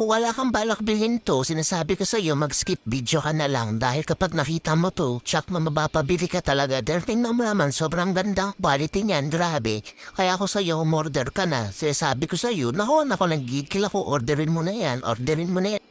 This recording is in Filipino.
Kung wala kang balak bilhin to, sinasabi ko sa iyo mag-skip video ka na lang dahil kapag nakita mo to, tsak mo mapapabili ka talaga. Dahil tingnan mo naman, sobrang gandang quality niyan, grabe. Kaya ako sa'yo, umorder ka na. Sinasabi ko sa'yo, nakuha na ako ng gigil ako, orderin mo na yan, orderin mo na yan.